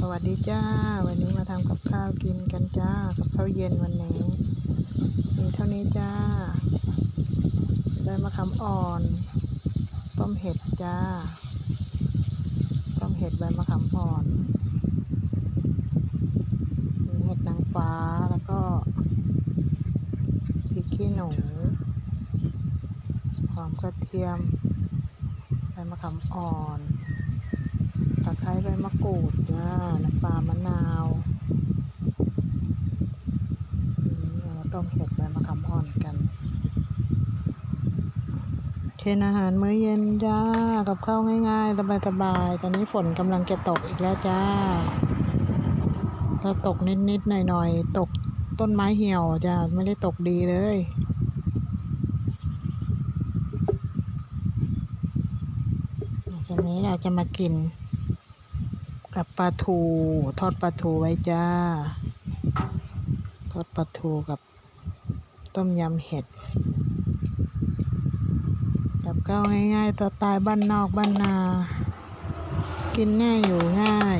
สวัสดีจ้า วันนี้มาทำกับข้าวกินกันจ้า กับข้าวเย็นวันนี้ มีเท่านี้จ้า ได้มะขามอ่อน ต้มเห็ดจ้า ต้มเห็ดใบมะขามอ่อนมีเห็ดนางฟ้าแล้วก็พริกขี้หนู อมกระเทียมใบมะขามอ่อนตะไคร้ใบมะกรูดจ้าน้ำปลามะนาวเอามาต้มเห็ดใบมะขามอ่อนกันเทนอาหารมื้อเย็นจ้า กับข้าวง่ายๆ สบายๆ ตอนนี้ฝนกำลังจะตกอีกแล้วจ้าก็ตกนิดๆ หน่อยๆ ตกต้นไม้เหี่ยวจ้า ไม่ได้ตกดีเลย จากนี้เราจะมากิน กับปลาทูทอดปลาทูไว้จ้า ทอดปลาทูกับต้มยำเห็ดกับข้าวง่ายๆสไตล์บ้านนอกบ้านนา กินง่ายอยู่ง่าย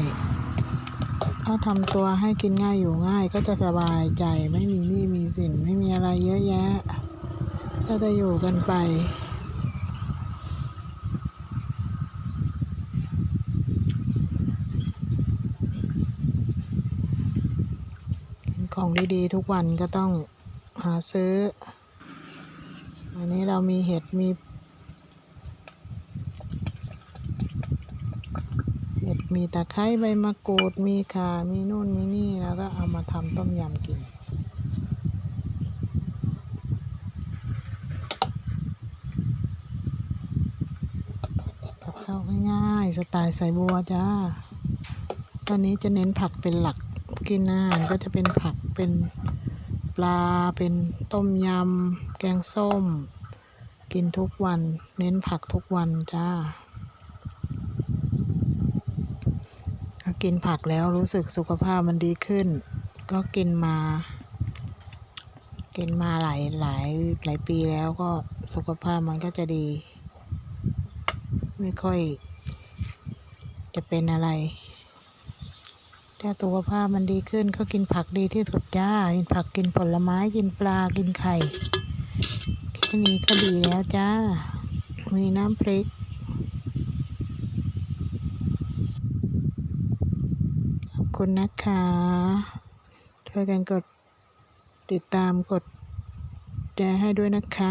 ถ้าทำตัวให้กินง่ายอยู่ง่ายก็จะสบายใจไม่มีหนี้มีสินไม่มีอะไรเยอะแยะ ก็จะอยู่กันไป กิน ของดีๆ ทุกวันก็ต้องหาซื้อ อันนี้เรามีเห็ดมี เห็ดมีตะไคร้ใบมะกรูดมีข่ามีนู่นมีนี่แล้วก็เอามาทำต้มยำกินกับข้าวง่ายๆสไตล์ใส่บัวจ้า ตอนนี้จะเน้นผักเป็นหลัก กินอาหารก็จะเป็นผักเป็นปลาเป็นต้มยำ แกงส้ม กินทุกวัน เน้นผักทุกวันจ้ากินผักแล้วรู้สึกสุขภาพมันดีขึ้น ก็กินมา กินมาหลายหลายหลายปีแล้วก็สุขภาพมันก็จะดี ไม่ค่อย จะเป็นอะไร ถ้าสุขภาพมันดีขึ้นก็กินผักดีที่สุดจ้า กินผักกินผลไม้กินปลากินไข่แค่นี้ก็ดีแล้วจ้า มีน้ำพริก ขอบคุณนะคะช่วยกันกดติดตามกดแชร์ให้ด้วยนะคะ